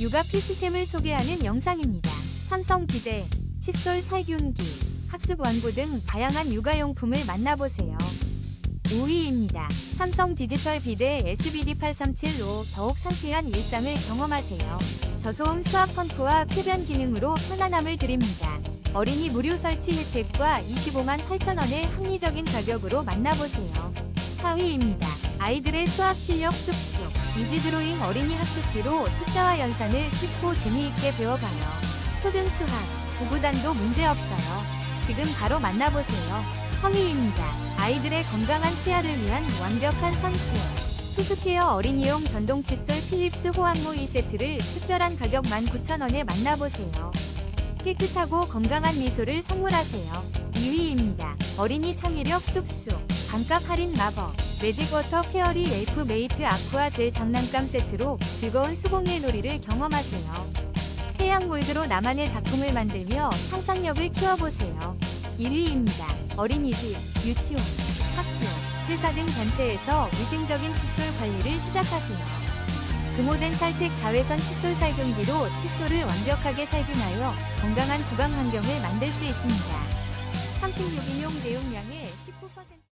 육아 필수템을 소개하는 영상입니다. 삼성 비데, 칫솔 살균기, 학습 완구 등 다양한 육아용품을 만나보세요. 5위입니다. 삼성 디지털 비데 SBD837로 더욱 상쾌한 일상을 경험하세요. 저소음 수압 펌프와 흡연 기능으로 편안함을 드립니다. 어린이 무료 설치 혜택과 25만 8천 원의 합리적인 가격으로 만나보세요. 4위입니다. 아이들의 수학 실력 쑥쑥 이지 드로잉 어린이 학습기로 숫자와 연산을 쉽고 재미있게 배워가요. 초등 수학, 구구단도 문제없어요. 지금 바로 만나보세요. 3위입니다. 아이들의 건강한 치아를 위한 완벽한 선케어. 투스케어 어린이용 전동 칫솔 필립스 호환모 2세트를 특별한 가격 19,000원에 만나보세요. 깨끗하고 건강한 미소를 선물하세요. 2위입니다. 어린이 창의력 쑥쑥. 반값 할인 마법. 매직워터 페어리 엘프 메이트 아쿠아 젤 장난감 세트로 즐거운 수공예 놀이를 경험하세요. 해양 몰드로 나만의 작품을 만들며 상상력을 키워보세요. 1위입니다. 어린이집, 유치원, 학교, 회사 등 단체에서 위생적인 칫솔 관리를 시작하세요. 금호된 탈택 자외선 칫솔 살균기로 칫솔을 완벽하게 살균하여 건강한 구강 환경을 만들 수 있습니다. 36인용 대용량의 19%